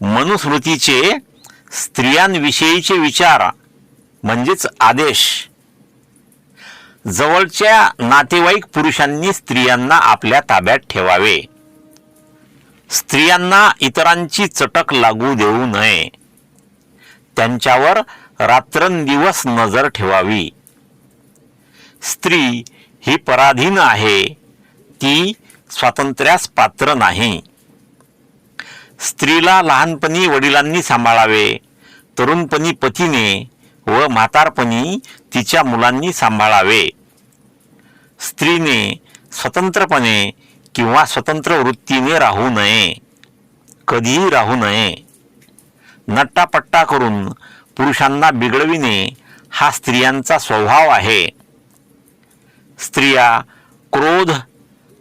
मनुस्मृतीचे स्त्रियांविषयीचे विचार म्हणजेच आदेश. जवळच्या नातेवाईक पुरुषांनी स्त्रियांना आपल्या ताब्यात ठेवावे. स्त्रियांना इतरांची चटक लागू देऊ नये. त्यांच्यावर रात्रंदिवस नजर ठेवावी. स्त्री ही पराधीन आहे ती स्वातंत्र्यास पात्र नाही. स्त्रीला लहानपणी वडिलांनी सांभाळावे तरुणपणी पतीने व म्हातारपणी तिच्या मुलांनी सांभाळावे. स्त्रीने स्वतंत्रपणे किंवा स्वतंत्र वृत्तीने राहू नये कधीही राहू नये. नट्टापट्टा करून पुरुषांना बिघडविणे हा स्त्रियांचा स्वभाव आहे. स्त्रिया क्रोध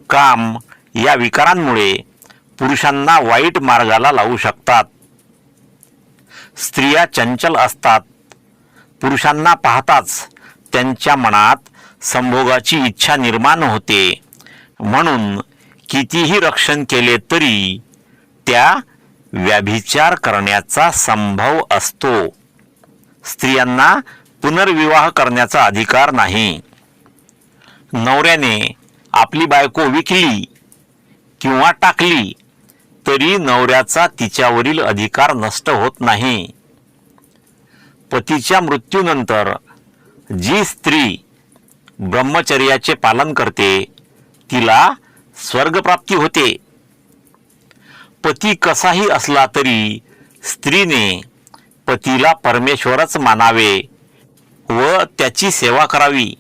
काम या विकारांमुळे पुरुषांना वाईट मार्गाला लावू शकतात. स्त्रिया चंचल असतात. पुरुषांना पाहताच त्यांच्या मनात संभोगाची इच्छा निर्माण होते. म्हणून कितीही रक्षण केले तरी त्या व्याभिचार करण्याचा संभव असतो. स्त्रियांना पुनर्विवाह करण्याचा अधिकार नाही. नवऱ्याने आपली बायको विकली किंवा टाकली तरी नवऱ्याचा तिच्यावरील अधिकार नष्ट होत नाही. पतीच्या मृत्यूनंतर जी स्त्री ब्रह्मचर्याचे पालन करते तिला स्वर्गप्राप्ती होते. पती कसाही असला तरी स्त्रीने पतीला परमेश्वरच मानावे व त्याची सेवा करावी.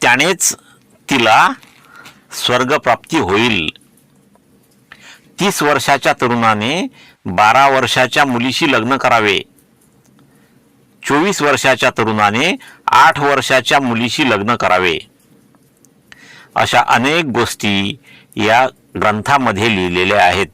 त्यानेच तिला स्वर्गप्राप्ती होईल. तीस वर्षाच्या तरुणाने बारा वर्षाच्या मुलीशी लग्न करावे. चोवीस वर्षाच्या तरुणाने आठ वर्षाच्या मुलीशी लग्न करावे. अशा अनेक गोष्टी या ग्रंथामध्ये लिहिलेल्या आहेत.